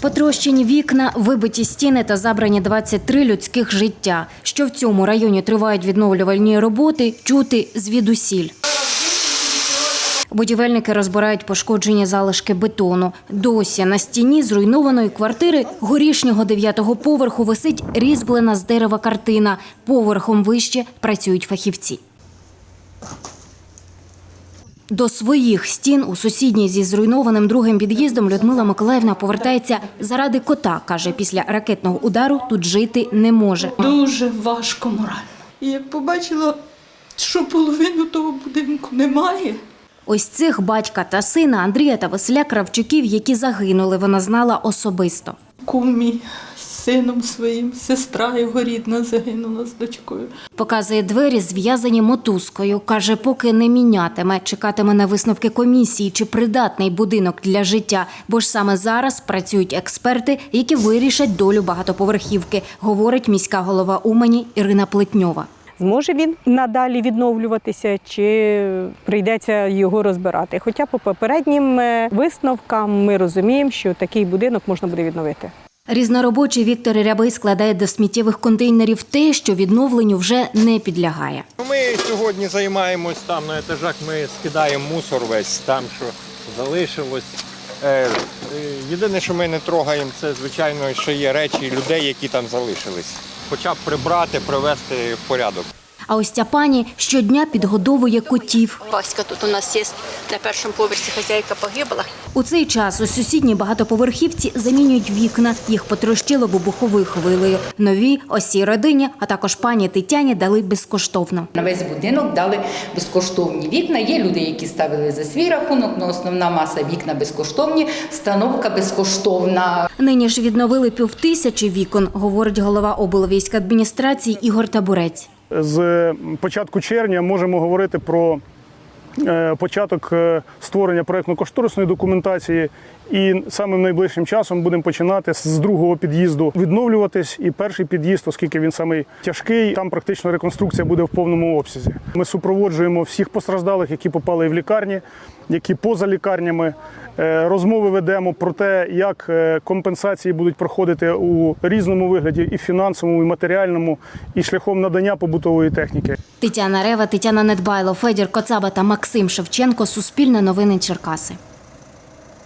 Потрощені вікна, вибиті стіни та забрані 23 людських життя. Що в цьому районі тривають відновлювальні роботи, чути звідусіль. Будівельники розбирають пошкоджені залишки бетону. Досі на стіні зруйнованої квартири горішнього дев'ятого поверху висить різьблена з дерева картина. Поверхом вище працюють фахівці. До своїх стін у сусідній зі зруйнованим другим під'їздом Людмила Миколаївна повертається заради кота. каже, після ракетного удару тут жити не може. Дуже важко морально. І як побачила, що половину того будинку немає, Ось цих батька та сина Андрія та Василя Кравчуків, які загинули, вона знала особисто. кум мій з сином своїм, сестра його рідна загинула з дочкою. Показує двері, зв'язані мотузкою. Каже, поки не мінятиме, чекатиме на висновки комісії, чи придатний будинок для життя. Бо ж саме зараз працюють експерти, які вирішать долю багатоповерхівки, говорить міська голова Умані Ірина Плетньова. Зможе він надалі відновлюватися, чи прийдеться його розбирати? Хоча по попереднім е, висновкам ми розуміємо, що такий будинок можна буде відновити. Різноробочий Віктор Рябий складає до сміттєвих контейнерів те, що відновленню вже не підлягає. Ми сьогодні займаємось там на етажах, ми скидаємо мусор весь там, що залишилось. Е, е, Єдине, що ми не трогаємо, це звичайно, що є речі людей, які там залишились. Хоча б прибрати, привести в порядок. А ось ця пані щодня підгодовує котів. Васька тут у нас є на першому поверсі хазяйка погибла. У цей час у сусідній багатоповерхівці замінюють вікна. Їх потрощило вибуховою хвилею. Нові осій родині, а також пані Тетяні дали безкоштовно. На весь будинок дали безкоштовні вікна. Є люди, які ставили за свій рахунок, але основна маса вікна безкоштовні, встановка безкоштовна. Нині ж відновили півтисячі вікон, говорить голова облвійськадміністрації Ігор Табурець. З початку червня можемо говорити про початок е, створення проєктно-кошторисної документації. І самим найближчим часом будемо починати з другого під'їзду відновлюватись. І перший під'їзд, оскільки він самий тяжкий, там практично реконструкція буде в повному обсязі. Ми супроводжуємо всіх постраждалих, які попали в лікарні, які поза лікарнями. Е, Розмови ведемо про те, як е, компенсації будуть проходити у різному вигляді, і фінансовому, і матеріальному, і шляхом надання побутової техніки. Тетяна Рева, Тетяна Недбайло, Федір Коцаба та Максим Шевченко. Суспільне новини Черкаси.